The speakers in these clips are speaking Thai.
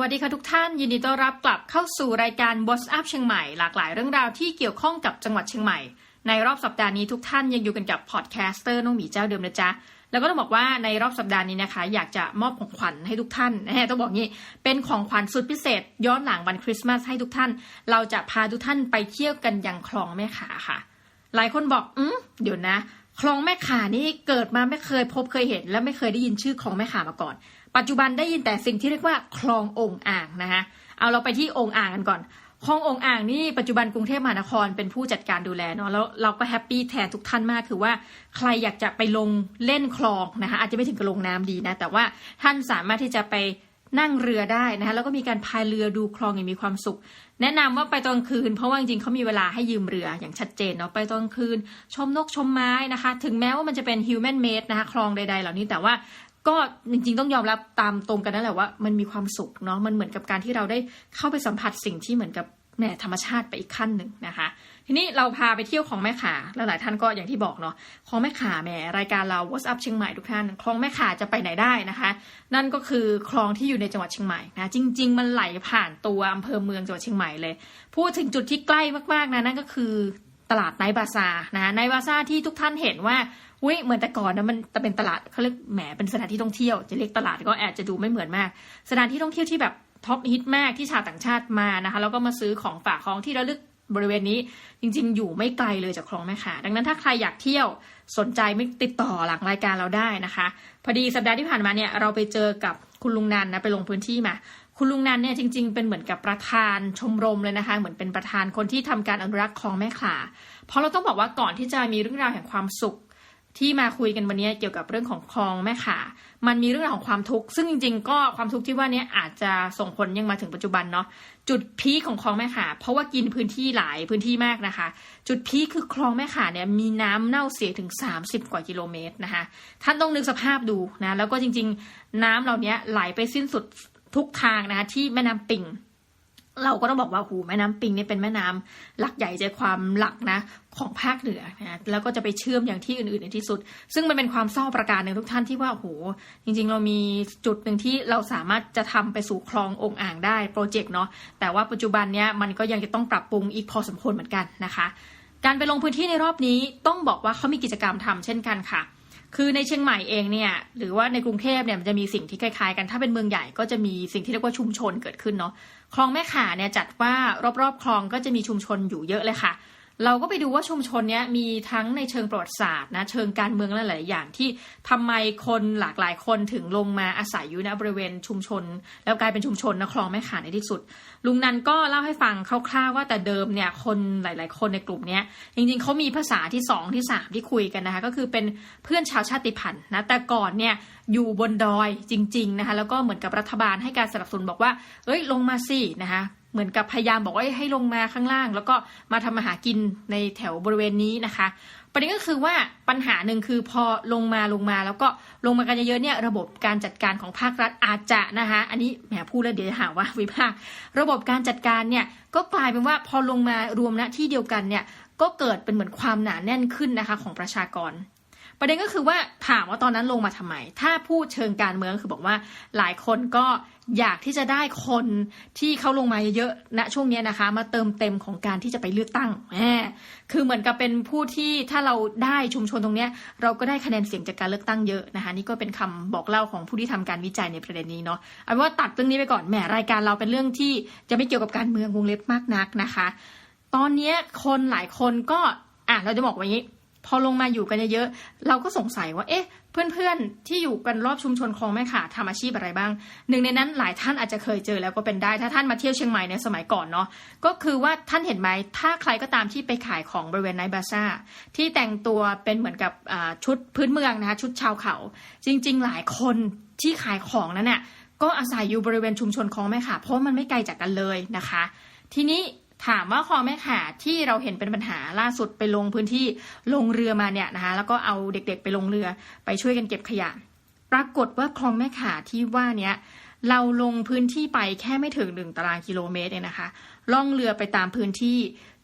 วัสดีค่ะทุกท่าน ยินดีต้อนรับกลับเข้าสู่รายการ What's Up เชียงใหม่หลากหลายเรื่องราวที่เกี่ยวข้องกับจังหวัดเชียงใหม่ ในรอบสัปดาห์นี้ทุกท่านยังอยู่กันกับพอดแคสเตอร์น้องหมีเจ้าเดิมนะจ๊ะแล้วก็ต้องบอกว่าในรอบสัปดาห์นี้นะคะ อยากจะมอบของขวัญให้ทุกท่านนะฮะต้องบอกงี้ เป็นของขวัญสุดพิเศษ ย้อนหลังวันคริสต์มาสให้ทุกท่าน เราจะพาทุกท่านไปเที่ยวกันยังคลองแม่ขาค่ะ หลายคนบอกอืมเดี๋ยวนะ คลองแม่ขานี่เกิดมาไม่เคยพบเคยเห็น และไม่เคยได้ยินชื่อคลองแม่ขามาก่อน ปัจจุบันได้ยินแต่สิ่งที่เรียกว่าคลององอ่างนะคะเอาเราไปที่องอ่างกันก่อนคลององอ่างนี่ปัจจุบันกรุงเทพมหานครเป็นผู้จัดการดูแลเนาะแล้วเราก็แฮปปี้แทนทุกท่านมากคือว่าใครอยากจะไปลงเล่นคลองนะคะอาจจะไม่ถึงกับลงน้ำดีนะ แต่ว่าท่านสามารถที่จะไปนั่งเรือได้นะคะแล้วก็มีการพายเรือดูคลองอย่างมีความสุข แนะนำว่าไปตอนคืน เพราะว่าจริงๆเขามีเวลาให้ยืมเรืออย่างชัดเจนเนาะไปตอนคืน ชมนกชมไม้นะคะ ถึงแม้ว่ามันจะเป็น human made นะคะคลองใดๆ เหล่านี้แต่ว่า ก็จริงๆต้องยอมรับตามตรงกันนั่นแหละว่ามันมีความสุขเนาะมันเหมือนกับการที่เราได้เข้าไปสัมผัสสิ่งที่เหมือนกับแหมธรรมชาติไปอีกขั้นหนึ่งนะคะ ทีนี้เราพาไปเที่ยวของแม่ขาแล้วหลายท่านก็อย่างที่บอกเนาะคลองแม่ขาแหมรายการเรา What's Up เชียงใหม่ทุกท่านคลองแม่ขาจะไปไหนได้นะคะ นั่นก็คือคลองที่อยู่ในจังหวัดเชียงใหม่นะจริง ๆ มันไหลผ่านตัวอำเภอเมืองจังหวัดเชียงใหม่เลย พูดถึงจุดที่ใกล้มากๆนะนั่นก็คือตลาดไนบาซานะไนบาซาที่ทุกท่านเห็นว่า อุ้ยเหมือนแต่ก่อนนะมันจะเป็นตลาดเขาเรียกแหมเป็นสถานที่ท่องเที่ยวจะเรียกตลาดก็อาจจะดูไม่เหมือนมาก สถานที่ท่องเที่ยวที่แบบท็อปฮิตมากที่ชาวต่างชาติมานะคะแล้วก็มาซื้อของฝากของที่ระลึกบริเวณนี้จริง ๆ อยู่ไม่ไกลเลยจากคลองแม่ขาดังนั้นถ้าใครอยากเที่ยวสนใจไม่ติดต่อหลังรายการเราได้นะคะ พอดีสัปดาห์ที่ผ่านมาเนี่ยเราไปเจอกับคุณลุงนันนะไปลงพื้นที่มา คุณลุงนันเนี่ยจริง ๆ เป็นเหมือนกับประธานชมรมเลยนะคะ เหมือนเป็นประธานคนที่ทำการอนุรักษ์คลองแม่ขาเพราะเราต้องบอกว่าก่อนที่จะมีเรื่องราวแห่งความสุข ที่มาคุยกันวันนี้เกี่ยวกับเรื่องของคลองแม่ขามันมีเรื่องราวของความทุกข์ซึ่งจริงๆ ก็ความทุกข์ที่ว่านี้อาจจะส่งผลยังมาถึงปัจจุบันเนาะจุดพีคของคลองแม่ขาเพราะว่ากินพื้นที่หลายพื้นที่มากนะคะ จุดพีคคือคลองแม่ขาเนี่ยมีน้ำเน่าเสียถึง 30 กว่ากิโลเมตรนะคะท่านต้องนึกสภาพดูนะแล้วก็จริงๆ น้ำเหล่านี้ไหลไปสิ้นสุดทุกทางนะคะที่แม่น้ำปิง เราก็ต้องบอกว่าหูแม่น้ำปิงนี่เป็นแม่น้ำหลักใหญ่ใจความหลักนะของภาคเหนือนะแล้วก็จะไปเชื่อมอย่างที่อื่นๆในที่สุด ซึ่งมันเป็นความเศร้าประการหนึ่งทุกท่านที่ว่าโหจริง ๆ เรามีจุดหนึ่งที่เราสามารถจะทำไปสู่คลององอ่างได้โปรเจกต์เนาะแต่ว่าปัจจุบันเนี้ยมันก็ยังจะต้องปรับปรุงอีกพอสมควรเหมือนกันนะคะ การไปลงพื้นที่ในรอบนี้ต้องบอกว่าเขามีกิจกรรมทำเช่นกันค่ะ คือในเชียงใหม่เองเนี่ยหรือว่าในกรุงเทพเนี่ยมันจะมีสิ่งที่คล้ายๆกันถ้าเป็นเมืองใหญ่ก็จะมีสิ่งที่เรียกว่าชุมชนเกิดขึ้นเนาะคลองแม่ข่าเนี่ยจัดว่ารอบๆคลองก็จะมีชุมชนอยู่เยอะเลยค่ะ เราก็ไปดูว่าชุมชนนี้มีทั้งในเชิงประวัติศาสตร์นะเชิงการเมืองและหลายอย่างที่ทำไมคนหลากหลายคนถึงลงมาอาศัยอยู่ในบริเวณชุมชน แล้วกลายเป็นชุมชนนะคลองแม่ขาในที่สุด ลุงนันก็เล่าให้ฟังคร่าวๆว่าแต่เดิมเนี่ยคนหลาย ๆ คนในกลุ่มนี้จริงๆเขามีภาษาที่สองที่สามที่คุยกันนะคะก็คือเป็นเพื่อนชาวชาติพันธุ์นะแต่ก่อนเนี่ยอยู่บนดอยจริง ๆนะคะแล้วก็เหมือนกับรัฐบาลให้การสนับสนุนบอกว่า เอ้ยลงมาสินะคะ เหมือนกับพยายามบอกว่าให้ลงมาข้างล่าง แล้วก็มาทำมาหากินในแถวบริเวณนี้นะคะ ประเด็นก็คือว่าปัญหาหนึ่งคือพอลงมาลงมาแล้วก็ลงมากันเยอะๆเนี่ยระบบการจัดการของภาครัฐอาจจะนะคะอันนี้แหมพูดแล้วเดี๋ยวจะหาว่าวิพากษ์ระบบการจัดการเนี่ยก็กลายเป็นว่าพอลงมารวมณที่เดียวกันเนี่ยก็เกิดเป็นเหมือนความหนาแน่นขึ้นนะคะของประชากร ประเด็นก็คือว่าถามว่าตอนนั้นลงมาทำไม ถ้าพูดเชิงการเมืองคือบอกว่าหลายคนก็อยากที่จะได้คนที่เขาลงมาเยอะๆณช่วงนี้นะคะ มาเติมเต็มของการที่จะไปเลือกตั้งแหมคือเหมือนกับเป็นผู้ที่ถ้าเราได้ชุมชนตรงนี้เราก็ได้คะแนนเสียงจากการเลือกตั้งเยอะนะคะ นี่ก็เป็นคำบอกเล่าของผู้ที่ทำการวิจัยในประเด็นนี้เนาะเอาเป็นว่าตัดเรื่องนี้ไปก่อนแหมรายการเราเป็นเรื่องที่จะไม่เกี่ยวกับการเมืองวงเล็บมากนักนะคะ ตอนนี้คนหลายคนก็อะเราจะบอกว่าอย่างนี้ พอลงมาอยู่กันเยอะๆ เราก็สงสัยว่า เอ๊ะ เพื่อนๆ ที่อยู่กันรอบชุมชนคลองแม่ขาทำอาชีพอะไรบ้าง หนึ่งในนั้นหลายท่านอาจจะเคยเจอแล้วก็เป็นได้ ถ้าท่านมาเที่ยวเชียงใหม่ในสมัยก่อนเนาะ ก็คือว่าท่านเห็นไหม ถ้าใครก็ตามที่ไปขายของบริเวณไนบาซ่า ที่แต่งตัวเป็นเหมือนกับชุดพื้นเมืองนะคะ ชุดชาวเขา จริง ๆ หลายคนที่ขายของนั้นเนี่ยก็อาศัยอยู่บริเวณชุมชนคลองแม่ขาเพราะมันไม่ไกลจากกันเลยนะคะ ทีนี้ ถามว่าคลองแม่ขาที่เราเห็นเป็นปัญหาล่าสุดไปลงพื้นที่ลงเรือมาเนี่ยนะคะแล้วก็เอาเด็กๆไปลงเรือไปช่วยกันเก็บขยะ ปรากฏว่าคลองแม่ขาที่ว่าเนี้ยเราลงพื้นที่ไปแค่ไม่ถึงหนึ่งตารางกิโลเมตรเองนะคะ ล่องเรือไปตามพื้นที่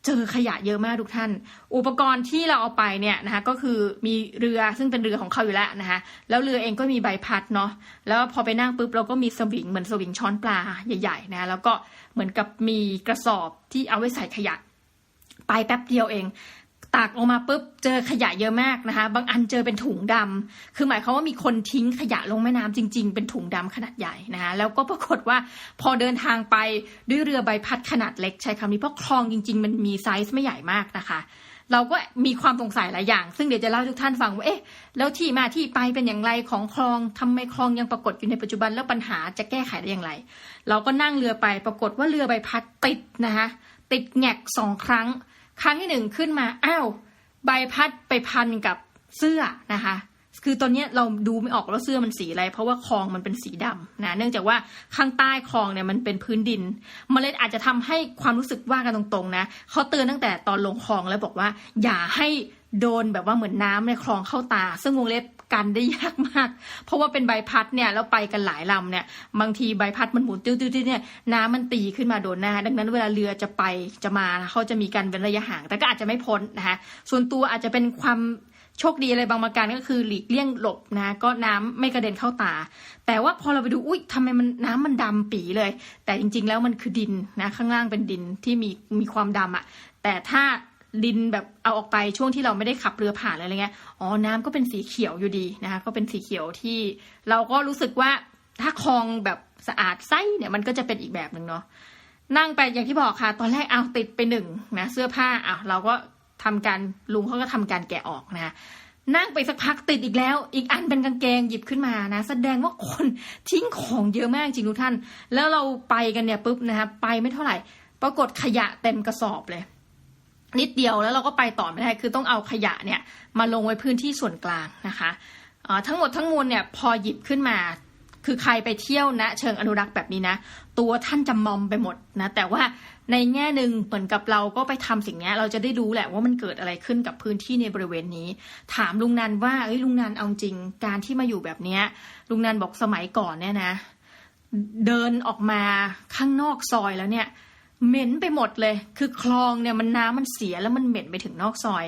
เจอขยะเยอะมากทุกท่าน อุปกรณ์ที่เราเอาไปเนี่ยนะคะก็คือมีเรือซึ่งเป็นเรือของเขาอยู่แล้วนะคะแล้วเรือเองก็มีใบพัดเนาะแล้วพอไปนั่งปุ๊บเราก็มีสวิงเหมือนสวิงช้อนปลาใหญ่ๆนะแล้วก็เหมือนกับมีกระสอบที่เอาไว้ใส่ขยะ ไปแป๊บเดียวเอง ตักออกมาปุ๊บเจอขยะเยอะมากนะคะ บางอันเจอเป็นถุงดำคือหมายความว่ามีคนทิ้งขยะลงแม่น้ำจริง ๆ เป็นถุงดำขนาดใหญ่นะคะแล้วก็ปรากฏว่าพอเดินทางไปด้วยเรือใบพัดขนาดเล็กใช้คำนี้เพราะคลองจริง ๆ มันมีไซส์ไม่ใหญ่มากนะคะ เราก็มีความสงสัยหลายอย่าง ซึ่งเดี๋ยวจะเล่าทุกท่านฟังว่าเอ๊ะแล้วที่มาที่ไปเป็นอย่างไรของคลองทำไมคลองยังปรากฏอยู่ในปัจจุบันแล้วปัญหาจะแก้ไขได้อย่างไร เราก็นั่งเรือไปปรากฏว่าเรือใบพัดติดนะคะติดแงกสองครั้ง ครั้งที่หนึ่งขึ้นมาอ้าวใบพัดไปพันกับเสื้อนะคะ คือตอนนี้เราดูไม่ออกว่าเสื้อมันสีอะไร เพราะว่าคลองมันเป็นสีดำนะเนื่องจากว่าข้างใต้คลองเนี่ยมันเป็นพื้นดินมันเลยอาจจะทำให้ความรู้สึกว่ากันตรงๆนะเขาเตือนตั้งแต่ตอนลงคลองแล้วบอกว่า อย่าให้โดนแบบว่าเหมือนน้ำในคลองเข้าตา ซึ่งวงเล็บกันได้ยากมาก เพราะว่าเป็นใบพัดเนี่ยแล้วไปกันหลายลำเนี่ยบางทีใบพัดมันหมุนติ้วๆเนี่ยน้ำมันตีขึ้นมาโดนหน้า ดังนั้นเวลาเรือจะไปจะมาเขาจะมีการเว้นระยะห่าง แต่ก็อาจจะไม่พ้นนะคะส่วนตัวอาจจะเป็นความ โชคดีอะไรบางประการก็คือหลีกเลี่ยงหลบนะ ก็น้ำไม่กระเด็นเข้าตา แต่ว่าพอเราไปดูอุ้ยทำไมมันน้ำมันดำปีเลย แต่จริงๆแล้วมันคือดินนะข้างล่างเป็นดินที่มีมีความดำอะแต่ถ้าดินแบบเอาออกไปช่วงที่เราไม่ได้ขับเรือผ่านอะไรเงี้ยอ๋อน้ำก็เป็นสีเขียวอยู่ดีนะคะก็เป็นสีเขียวที่ เราก็รู้สึกว่าถ้าคลองแบบสะอาดไส้เนี่ยมันก็จะเป็นอีกแบบหนึ่งเนาะนั่งไปอย่างที่บอกค่ะ ตอนแรกเอาติดไปหนึ่งนะเสื้อผ้าอะเราก็ ทำการลุงเขาก็ทำการแกะออกนะนั่งไปสักพักติดอีกแล้ว อีกอันเป็นกางเกงหยิบขึ้นมานะ แสดงว่าคนทิ้งของเยอะมากจริงทุกท่าน แล้วเราไปกันเนี่ยปุ๊บนะคะไปไม่เท่าไหร่ ปรากฏขยะเต็มกระสอบเลย นิดเดียวแล้วเราก็ไปต่อไม่ได้คือต้องเอาขยะเนี่ยมาลงไว้พื้นที่ส่วนกลางนะคะทั้งหมดทั้งมวลเนี่ยพอหยิบขึ้นมา คือใครไปเที่ยวนะ เชิงอนุรักษ์แบบนี้นะ ตัวท่านจะมอมไปหมดนะแต่ว่า ในแง่หนึ่งเหมือนกับเราก็ไปทำสิ่งนี้เราจะได้รู้แหละว่ามันเกิดอะไรขึ้นกับพื้นที่ในบริเวณนี้ ถามลุงนันว่าเอ้ยลุงนันเอาจริงการที่มาอยู่แบบเนี้ย ลุงนันบอกสมัยก่อนเนี่ยนะ เดินออกมาข้างนอกซอยแล้วเนี่ยเหม็นไปหมดเลย คือคลองเนี่ยมันน้ำมันเสียแล้วมันเหม็นไปถึงนอกซอย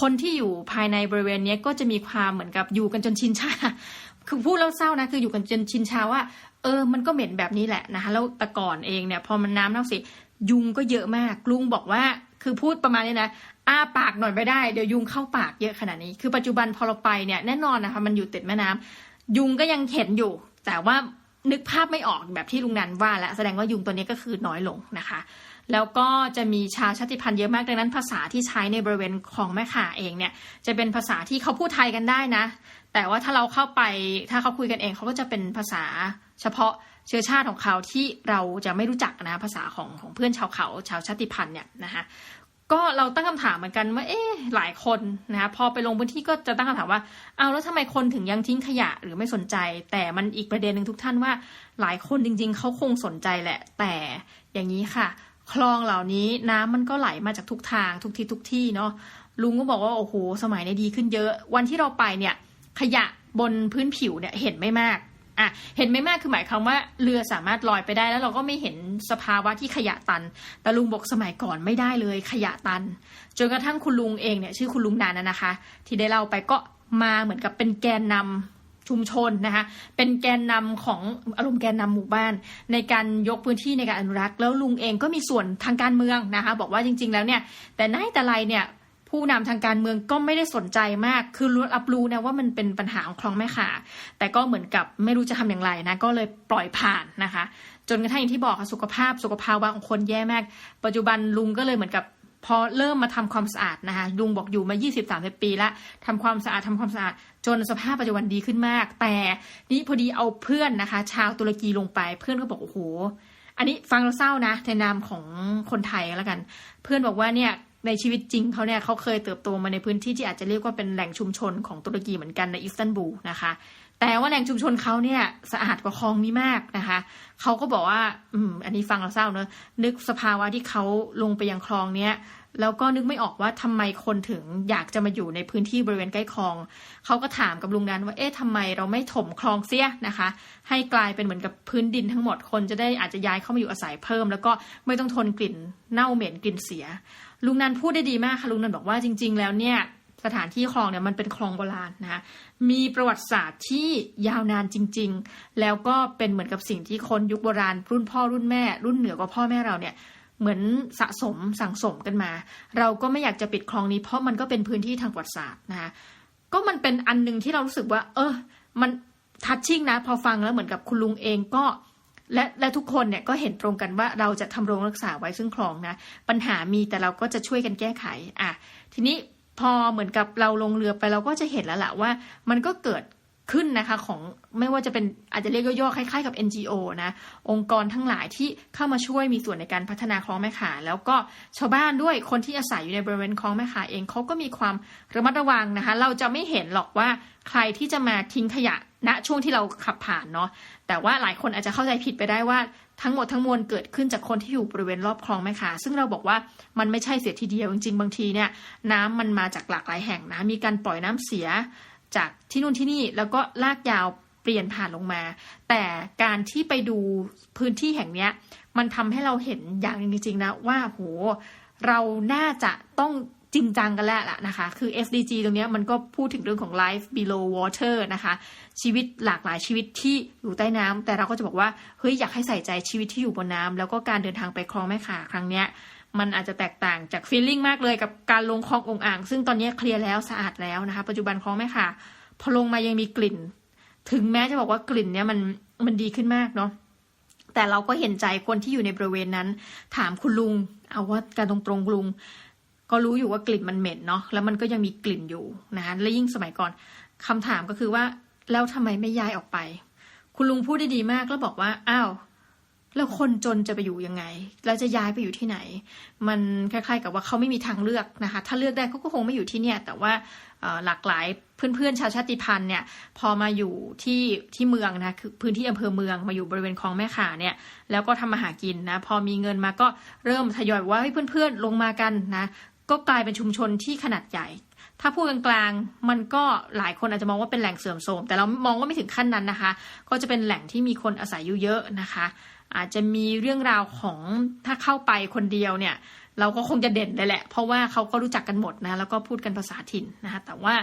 คนที่อยู่ภายในบริเวณนี้ก็จะมีความเหมือนกับอยู่กันจนชินชา คือพูดแล้วเศร้านะคืออยู่กันจนชินชาว่า เออ มันก็เหม็นแบบนี้แหละนะคะแล้วแต่ก่อนเองเนี่ยพอมันน้ำเน่าเสีย ยุงก็เยอะมาก ลุงบอกว่าคือพูดประมาณนี้นะอ้าปากหน่อยไม่ได้เดี๋ยวยุงเข้าปากเยอะขนาดนี้ คือปัจจุบันพอเราไปเนี่ยแน่นอนนะคะมันอยู่ติดแม่น้ำยุงก็ยังเห็นอยู่ แต่ว่านึกภาพไม่ออกแบบที่ลุงนันว่าแล้วแสดงว่ายุงตัวนี้ก็คือน้อยลงนะคะ แล้วก็จะมีชาวชาติพันธุ์เยอะมากดังนั้นภาษาที่ใช้ในบริเวณของแม่ข่าเองเนี่ยจะเป็นภาษาที่เขาพูดไทยกันได้นะ แต่ว่าถ้าเราเข้าไปถ้าเขาคุยกันเองเขาก็จะเป็นภาษาเฉพาะ เชื้อชาติของเขาที่เราจะไม่รู้จักนะภาษาของของเพื่อนชาวเขาชาวชาติพันธุ์เนี่ยนะคะก็เราตั้งคำถามเหมือนกันว่าเอ๊หลายคนนะคะพอไปลงพื้นที่ก็จะตั้งคำถามว่าเอาแล้วทำไมคนถึงยังทิ้งขยะหรือไม่สนใจ แต่มันอีกประเด็นหนึ่งทุกท่านว่า หลายคนจริง ๆเขาคงสนใจแหละ แต่อย่างนี้ค่ะ คลองเหล่านี้น้ำมันก็ไหลมาจากทุกทางทุกที่ทุกที่เนาะลุงก็บอกว่าโอ้โหสมัยนี้ดีขึ้นเยอะ วันที่เราไปเนี่ยขยะบนพื้นผิวเนี่ยเห็นไม่มาก อะเห็นไม่มากคือหมายความว่าเรือสามารถลอยไปได้แล้วเราก็ไม่เห็นสภาวะที่ขยะตัน แต่ลุงบอกสมัยก่อนไม่ได้เลยขยะตัน จนกระทั่งคุณลุงเองเนี่ยชื่อคุณลุงนานนะคะ ที่ได้เล่าไปก็มาเหมือนกับเป็นแกนนำชุมชนนะคะ เป็นแกนนำของอารมณ์แกนนำหมู่บ้าน ในการยกพื้นที่ในการอนุรักษ์ แล้วลุงเองก็มีส่วนทางการเมืองนะคะ บอกว่าจริง ๆ แล้วเนี่ย แต่ไหนแต่ไรเนี่ย ผู้นำทางการเมืองก็ไม่ได้สนใจมาก คือรู้รับรู้นะว่ามันเป็นปัญหาของคลองแม่ขาแต่ก็เหมือนกับไม่รู้จะทำอย่างไรนะก็เลยปล่อยผ่านนะคะ จนกระทั่งอย่างที่บอกค่ะสุขภาพสุขภาวะของคนแย่มาก ปัจจุบันลุงก็เลยเหมือนกับพอเริ่มมาทำความสะอาดนะคะลุงบอกอยู่มา 20-30 ปีล้วทำความสะอาดทำความสะอาด จนสภาพปัจจุบันดีขึ้นมาก แต่นี่พอดีเอาเพื่อนนะคะ ชาวตุรกีลงไปเพื่อนก็บอกโอ้โหอันนี้ฟังเราเศร้านะในนามของคนไทยแล้วกัน เพื่อนบอกว่าเนี่ย ในชีวิตจริงเขาเนี่ยเขาเคยเติบโตมาในพื้นที่ที่อาจจะเรียกว่าเป็นแหล่งชุมชนของตุรกีเหมือนกันในอิสตันบูลนะคะ แต่ว่าแหล่งชุมชนเขาเนี่ยสะอาดกว่าคลองนี้มากนะคะเขาก็บอกว่า อืม อันนี้ฟังเราเศร้าเนอะนึกสภาวะที่เขาลงไปยังคลองเนี้ยแล้วก็นึกไม่ออกว่าทำไมคนถึงอยากจะมาอยู่ในพื้นที่บริเวณใกล้คลอง เขาก็ถามกับลุงนั้นว่า เอ๊ะทำไมเราไม่ถมคลองเสียนะคะ ให้กลายเป็นเหมือนกับพื้นดินทั้งหมด คนจะได้อาจจะย้ายเข้ามาอยู่อาศัยเพิ่ม แล้วก็ไม่ต้องทนกลิ่นเน่าเหม็นกลิ่นเสีย ลุงนันพูดได้ดีมากค่ะลุงนันบอกว่าจริง ๆ แล้วเนี่ยสถานที่คลองเนี่ยมันเป็นคลองโบราณนะคะมีประวัติศาสตร์ที่ยาวนานจริง ๆ แล้วก็เป็นเหมือนกับสิ่งที่คนยุคโบราณ รุ่นพ่อรุ่นแม่ รุ่นเหนือกว่าพ่อแม่เราเนี่ยเหมือนสะสมสั่งสมกันมา เราก็ไม่อยากจะปิดคลองนี้เพราะมันก็เป็นพื้นที่ทางประวัติศาสตร์นะคะก็มันเป็นอันหนึ่งที่เรารู้สึกว่า เออ มันทัชชิ่งนะ พอฟังแล้วเหมือนกับคุณลุงเองก็ และและทุกคนเนี่ยก็เห็นตรงกันว่าเราจะทำโรงรักษาไว้ซึ่งคลองนะ ปัญหามีแต่เราก็จะช่วยกันแก้ไขอะทีนี้พอเหมือนกับเราลงเรือไปเราก็จะเห็นแล้วละว่า มันก็เกิด ขึ้นนะคะของไม่ว่าจะเป็นอาจจะเรียกย่อๆคล้ายๆกับ NGO นะองค์กรทั้งหลายที่เข้ามาช่วยมีส่วนในการพัฒนาคลองแม่ขาแล้วก็ชาวบ้านด้วยคนที่อาศัยอยู่ในบริเวณคลองแม่ขาเองเขาก็มีความระมัดระวังนะคะ เราจะไม่เห็นหรอกว่าใครที่จะมาทิ้งขยะณช่วงที่เราขับผ่านเนาะแต่ว่าหลายคนอาจจะเข้าใจผิดไปได้ว่าทั้งหมดทั้งมวลเกิดขึ้นจากคนที่อยู่บริเวณรอบคลองแม่ขาซึ่งเราบอกว่ามันไม่ใช่เสียทีเดียวจริงๆบางทีเนี่ย น้ำมันมาจากหลากหลายแห่งนะมีการปล่อยน้ำเสีย จากที่นู่นที่นี่แล้วก็ลากยาวเปลี่ยนผ่านลงมา แต่การที่ไปดูพื้นที่แห่งเนี้ย มันทำให้เราเห็นอย่างหนึงจริงๆนะว่าโหเราน่าจะต้องจริงจังกันแล้วล่ะนะคะ คือ SDG ตรงนี้มันก็พูดถึงเรื่องของ life below water นะคะ ชีวิตหลากหลายชีวิตที่อยู่ใต้น้ำแต่เราก็จะบอกว่า เฮ้ย อยากให้ใส่ใจชีวิตที่อยู่บนน้ำแล้วก็การเดินทางไปคลองแม่ขาครั้งเนี้ย มันอาจจะแตกต่างจากฟีลลิ่งมากเลยกับการลงคลององอ่าง ซึ่งตอนนี้เคลียร์แล้วสะอาดแล้วนะคะ ปัจจุบันคลองแม่ค่ะ พอลงมายังมีกลิ่น ถึงแม้จะบอกว่ากลิ่นเนี่ยมันมันดีขึ้นมากเนาะแต่เราก็เห็นใจคนที่อยู่ในบริเวณนั้น ถามคุณลุง เอาว่าการตรงๆลุง ก็รู้อยู่ว่ากลิ่นมันเหม็นเนาะแล้วมันก็ยังมีกลิ่นอยู่นะคะและยิ่งสมัยก่อนคำถามก็คือว่าแล้วทำไมไม่ย้ายออกไป คุณลุงพูดได้ดีมากแล้วบอกว่าอ้าว แล้วคนจนจะไปอยู่ยังไง แล้วจะย้ายไปอยู่ที่ไหน มันคล้าย ๆ กับว่าเขาไม่มีทางเลือกนะคะ ถ้าเลือกได้เขาก็คงไม่อยู่ที่เนี่ย แต่ว่าหลากหลายเพื่อนๆชาวชาติพันธุ์เนี่ย พอมาอยู่ที่ที่เมืองนะคือพื้นที่อำเภอเมืองมาอยู่บริเวณคลองแม่ขาเนี่ย แล้วก็ทำมาหากินนะ พอมีเงินมาก็เริ่มทยอยว่าให้เพื่อนๆลงมากันนะ ก็กลายเป็นชุมชนที่ขนาดใหญ่ถ้าพูดกลางๆ มันก็หลายคนอาจจะมองว่าเป็นแหล่งเสื่อมโทรม แต่เรามองว่าไม่ถึงขั้นนั้นนะคะ ก็จะเป็นแหล่งที่มีคนอาศัยอยู่เยอะนะคะ อาจจะมีเรื่องราวของถ้าเข้าไปคนเดียวเนี่ยเราก็คงจะเด่นเลยแหละ เพราะว่าเขาก็รู้จักกันหมดนะแล้วก็พูดกันภาษาถิ่นนะคะแต่ว่า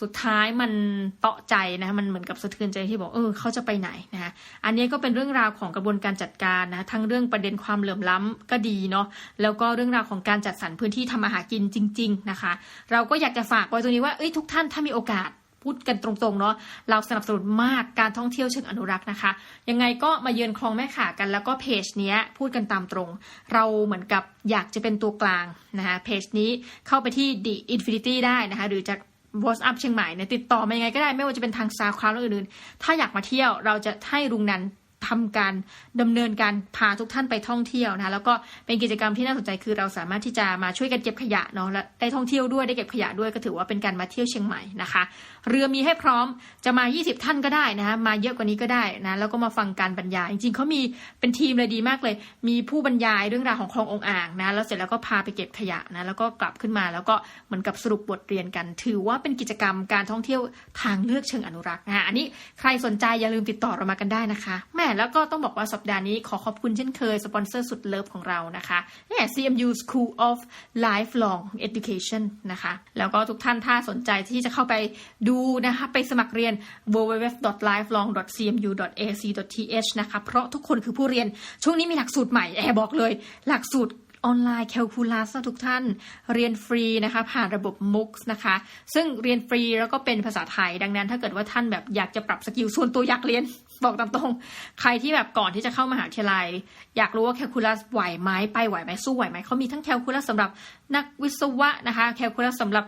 สุดท้ายมันเตาะใจนะมันเหมือนกับสะเทือนใจที่บอกเออเขาจะไปไหนนะคะอันนี้ก็เป็นเรื่องราวของกระบวนการจัดการนะทั้งเรื่องประเด็นความเหลื่อมล้ำก็ดีเนาะแล้วก็เรื่องราวของการจัดสรรพื้นที่ทำมาหากินจริง ๆนะคะ เราก็อยากจะฝากไว้ตรงนี้ว่าเอ้ยทุกท่านถ้ามีโอกาส พูดกันตรงๆเนาะเราสนับสนุนมากการท่องเที่ยวเชิงอนุรักษ์นะคะ ยังไงก็มาเยือนคลองแม่ข่ากันแล้วก็เพจนี้พูดกันตามตรง เราเหมือนกับอยากจะเป็นตัวกลางนะคะเพจนี้เข้าไปที่ The Infinity ได้นะคะ หรือจะ w h a t s up เชียงใหม่เนี่ยติดต่อมายังไงก็ได้ไม่ว่าจะเป็นทางซาวคลาวและอื่นๆถ้าอยากมาเที่ยวเราจะให้ลุงนันทำการดำเนินการพาทุกท่านไปท่องเที่ยวนะคะแล้วก็เป็นกิจกรรมที่น่าสนใจคือเราสามารถที่จะมาช่วยกันเก็บขยะเนาะและได้ท่องเที่ยวด้วยได้เก็บขยะด้วยก็ถือว่าเป็นการมาเที่ยวเชียงใหม่นะคะเรือมีให้พร้อมจะมา 20 ท่านก็ได้นะคะมาเยอะกว่านี้ก็ได้นะแล้วก็มาฟังการบรรยาย จริงๆเขามีเป็นทีมเลยดีมากเลย มีผู้บรรยายเรื่องราวของคลององอ่างนะแล้วเสร็จแล้วก็พาไปเก็บขยะนะแล้วก็กลับขึ้นมาแล้วก็เหมือนกับสรุปบทเรียนกัน ถือว่าเป็นกิจกรรมการท่องเที่ยวทางเลือกเชิงอนุรักษ์นะอันนี้ใครสนใจอย่าลืมติดต่อเรามากันได้นะคะแม่แล้วก็ต้องบอกว่าสัปดาห์นี้ขอขอบคุณเช่นเคยสปอนเซอร์สุดเลิฟของเรานะคะนี่ CMU School of Lifelong Education นะคะแล้วก็ทุกท่านถ้าสนใจที่จะเข้าไปดููนะคะไปสมัครเรียน www.lifelong.cmu.ac.th นะคะ เพราะทุกคนคือผู้เรียน ช่วงนี้มีหลักสูตรใหม่ แอบบอกเลย หลักสูตรออนไลน์แคลคูลัสทุกท่านเรียนฟรีนะคะผ่านระบบ MOOCs นะคะ ซึ่งเรียนฟรีแล้วก็เป็นภาษาไทย ดังนั้นถ้าเกิดว่าท่านแบบอยากจะปรับสกิลส่วนตัวอยากเรียน บอกตามตรง ใครที่แบบก่อนที่จะเข้ามหาวิทยาลัย อยากรู้ว่าแคลคูลัสไหวไหมไปไหวไหมสู้ไหวไหมเขามีทั้งแคลคูลัสสำหรับนักวิศวะนะคะแคลคูลัสสำหรับ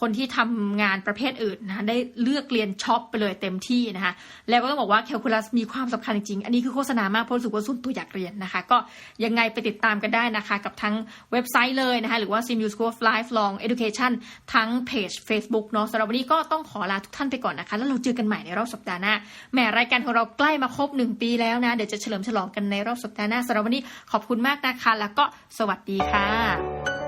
คนที่ทำงานประเภทอื่นนะคะได้เลือกเรียนช็อปไปเลยเต็มที่นะคะแล้วก็ต้องบอกว่าแคลคูลัสมีความสำคัญจริง อันนี้คือโฆษณามากเพราะรู้สึกว่าส่วนตัวอยากเรียนนะคะ ก็ยังไงไปติดตามกันได้นะคะ กับทั้งเว็บไซต์เลยนะคะหรือว่า CMU School of Lifelong Education ทั้งเพจ Facebook เนาะสำหรับวันนี้ก็ต้องขอลาทุกท่านไปก่อนนะคะ แล้วเราเจอกันใหม่ในรอบสัปดาห์หน้าแหมรายการของเราใกล้มาครบหนึ่งปีแล้วนะ เดี๋ยวจะเฉลิมฉลองกันในรอบสัปดาห์หน้าสำหรับวันนี้ขอบคุณมากนะคะ แล้วก็สวัสดีค่ะ